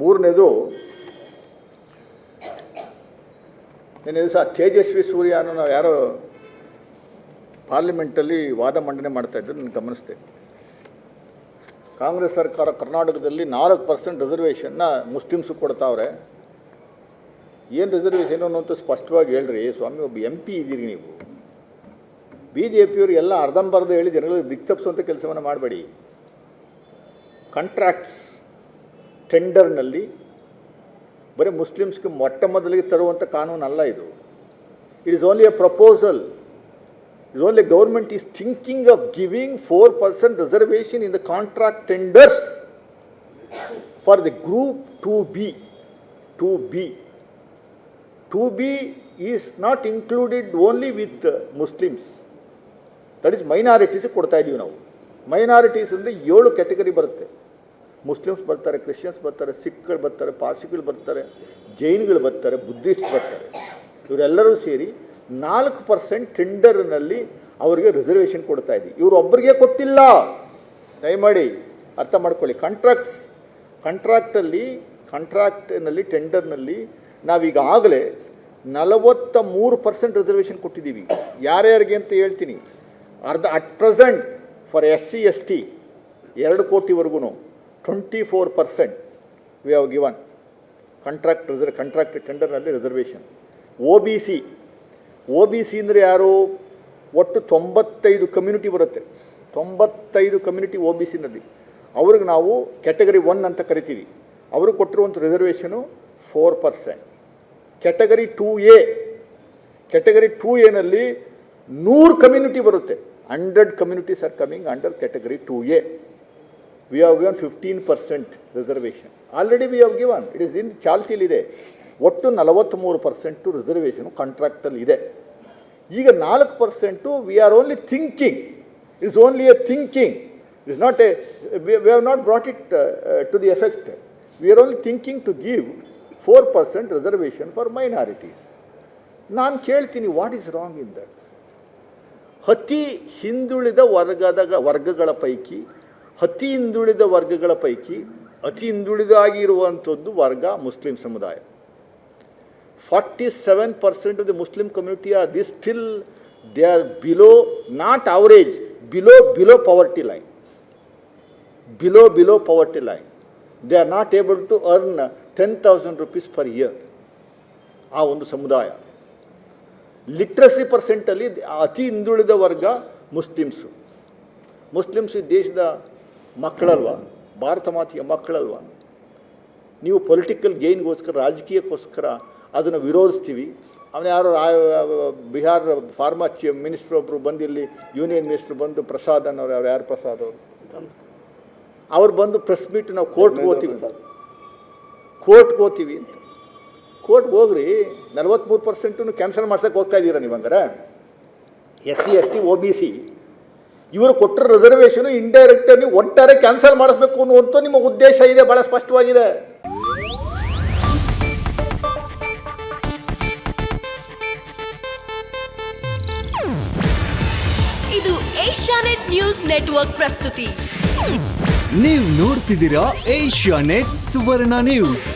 ಮೂರನೇದು, ನಿನ್ನೆ ದಿವಸ ತೇಜಸ್ವಿ ಸೂರ್ಯ ಅನ್ನೋ ನಾವು ಯಾರೋ ಪಾರ್ಲಿಮೆಂಟಲ್ಲಿ ವಾದ ಮಂಡನೆ ಮಾಡ್ತಾ ಇದ್ದರು ನಾನು ಗಮನಿಸ್ತೆ ಕಾಂಗ್ರೆಸ್ ಸರ್ಕಾರ ಕರ್ನಾಟಕದಲ್ಲಿ ನಾಲ್ಕು ಪರ್ಸೆಂಟ್ ರಿಸರ್ವೇಷನ್ನ ಮುಸ್ಲಿಮ್ಸು ಕೊಡ್ತಾವ್ರೆ. ಏನು ರಿಸರ್ವೇಷನ್ ಅನ್ನೋಂಥ ಸ್ಪಷ್ಟವಾಗಿ ಹೇಳ್ರಿ, ಸ್ವಾಮಿ, ಒಬ್ಬ ಎಂ ಪಿ ಇದ್ದೀರಿ ನೀವು. ಬಿ ಜೆ ಪಿಯವರು ಎಲ್ಲ ಅರ್ಧಂಬರ್ಧ ಹೇಳಿ ಜನಗಳಿಗೆ ದಿಕ್ತಪ್ಪಿಸುವಂಥ ಕೆಲಸವನ್ನು ಮಾಡಬೇಡಿ. ಕಾಂಟ್ರಾಕ್ಟ್ಸ್ ಟೆಂಡರ್ನಲ್ಲಿ ಬರೀ ಮುಸ್ಲಿಮ್ಸ್ಗೆ ಮೊಟ್ಟ ಮೊದಲಿಗೆ ತರುವಂಥ ಕಾನೂನು ಅಲ್ಲ ಇದು. It is only a proposal it only government is thinking of giving four percent reservation in the contract tenders for the group two B two B two B is not included only with Muslims that is minorities ಕೊಡ್ತಾ ಇದ್ದೀವಿ ನಾವು. Minorities ಅಂದರೆ ಏಳು category ಬರುತ್ತೆ. Muslims ಬರ್ತಾರೆ, Christians ಬರ್ತಾರೆ ಸಿಖ್ಗಳು ಬರ್ತಾರೆ, ಪಾರ್ಸಿಗಳು ಬರ್ತಾರೆ, ಜೈನ್ಗಳು ಬರ್ತಾರೆ, ಬುದ್ಧಿಸ್ಟ್ ಬರ್ತಾರೆ. ಇವರೆಲ್ಲರೂ ಸೇರಿ ನಾಲ್ಕು ಪರ್ಸೆಂಟ್ ಟೆಂಡರ್ನಲ್ಲಿ ಅವರಿಗೆ ರಿಸರ್ವೇಷನ್ ಕೊಡ್ತಾ ಇದ್ದೀವಿ ಇವರು ಒಬ್ಬರಿಗೆ ಕೊಟ್ಟಿಲ್ಲ. ದಯಮಾಡಿ ಅರ್ಥ ಮಾಡ್ಕೊಳ್ಳಿ. ಕಾಂಟ್ರಾಕ್ಟ್ಸ್ ಕಾಂಟ್ರಾಕ್ಟಲ್ಲಿ ಕಾಂಟ್ರಾಕ್ಟ್ನಲ್ಲಿ ಟೆಂಡರ್ನಲ್ಲಿ ನಾವೀಗಾಗಲೇ ನಲವತ್ತ ಮೂರು ಪರ್ಸೆಂಟ್ ರಿಸರ್ವೇಷನ್ ಕೊಟ್ಟಿದ್ದೀವಿ. ಯಾರ್ಯಾರಿಗೆ ಅಂತ ಹೇಳ್ತೀನಿ. ಅರ್ಧ at present for S C S T ಎರಡು ಕೋಟಿವರೆಗೂ twenty four percent we have given contract research contract ಟೆಂಡರ್ನಲ್ಲಿ reservation O B C O B C ಅಂದರೆ ಯಾರು? ಒಟ್ಟು ತೊಂಬತ್ತೈದು ಕಮ್ಯುನಿಟಿ ಬರುತ್ತೆ. ತೊಂಬತ್ತೈದು ಕಮ್ಯುನಿಟಿ ಒ ಬಿ ಸಿನಲ್ಲಿ ಅವ್ರಿಗೆ ನಾವು ಕ್ಯಾಟಗರಿ ಒನ್ ಅಂತ ಕರಿತೀವಿ. ಅವರು ಕೊಟ್ಟಿರುವಂಥ reservation four percent category two A category two ಎನಲ್ಲಿ ನೂರು ಕಮ್ಯುನಿಟಿ ಬರುತ್ತೆ. Hundred communities are coming under category two A we have given fifteen percent reservation already we have given it is in ಚಾಲ್ತಿಲಿದೆ ಒಟ್ಟು ನಲವತ್ತ್ಮೂರು percent reservation ಕಾಂಟ್ರಾಕ್ಟಲ್ಲಿ ಇದೆ ಈಗ ನಾಲ್ಕು percent we are only thinking is only a thinking is not a we have not brought it to the effect we are only thinking to give four percent reservation for minorities ನಾನು ಕೇಳ್ತೀನಿ what is wrong in that ಅತಿ ಹಿಂದುಳಿದ ವರ್ಗದ ವರ್ಗಗಳ ಪೈಕಿ ಅತಿ ಹಿಂದುಳಿದ ವರ್ಗಗಳ ಪೈಕಿ ಅತಿ ಹಿಂದುಳಿದಾಗಿರುವಂಥದ್ದು ವರ್ಗ ಮುಸ್ಲಿಂ ಸಮುದಾಯ. Forty seven percent of the Muslim community are this still they are below not average below below poverty line below below poverty line they are not able to earn ten thousand rupees per year ಆ ಒಂದು ಸಮುದಾಯ. Literacy ಪರ್ಸೆಂಟಲ್ಲಿ ಅತಿ ಹಿಂದುಳಿದ ವರ್ಗ Muslims. Muslims ಈ ದೇಶದ ಮಕ್ಕಳಲ್ವಾ? ಭಾರತ ಮಾತೆಯ ಮಕ್ಕಳಲ್ವಾ? ನೀವು ಪೊಲಿಟಿಕಲ್ ಗೇನ್ಗೋಸ್ಕರ ರಾಜಕೀಯಕ್ಕೋಸ್ಕರ ಅದನ್ನು ವಿರೋಧಿಸ್ತೀವಿ. ಅವನು ಯಾರೋ ಬಿಹಾರ ಫಾರ್ಮರ್ ಚೀಫ್ ಮಿನಿಸ್ಟರ್ ಒಬ್ಬರು ಬಂದು ಇಲ್ಲಿ ಯೂನಿಯನ್ ಮಿನಿಸ್ಟ್ರ್ ಬಂದು ಪ್ರಸಾದ್ ಅನ್ನೋರು ಅವ್ರು ಯಾರು ಪ್ರಸಾದ್ ಅವರು? ಅವ್ರು ಬಂದು ಪ್ರೆಸ್ ಮೀಟ್ ನಾವು ಕೋರ್ಟ್ಗೆ ಹೋಗ್ತೀವಿ. ಸರ್ ಕೋರ್ಟ್ಗೆ ಹೋಗ್ತೀವಿ ಅಂತ. ಕೋರ್ಟ್ಗೆ ಹೋಗ್ರಿ ನಲ್ವತ್ತ್ಮೂರು ಪರ್ಸೆಂಟನ್ನು ಕ್ಯಾನ್ಸಲ್ ಮಾಡ್ಸೋಕೆ ಹೋಗ್ತಾ ಇದ್ದೀರಾ ನೀವು ಹಂಗಾರೆ? S C S T O B C ಇವರು ಕೊಟ್ಟರೆ ಇಂಡೈರೆಕ್ಟ್ ಆಗಿ ಒಟ್ಟಾರೆ ಕ್ಯಾನ್ಸಲ್ ಮಾಡಿಸ್ಬೇಕು ಅನ್ನುವಂಥ ನಿಮ್ಮ ಉದ್ದೇಶ ಇದೆ ಭಾಳ ಸ್ಪಷ್ಟವಾಗಿದೆ. ಇದು ಏಷ್ಯಾನೆಟ್ ನ್ಯೂಸ್ ನೆಟ್ವರ್ಕ್ ಪ್ರಸ್ತುತಿ. ನೀವು ನೋಡ್ತಿದ್ದೀರಾ ಏಷ್ಯಾ ನೆಟ್ ಸುವರ್ಣ ನ್ಯೂಸ್.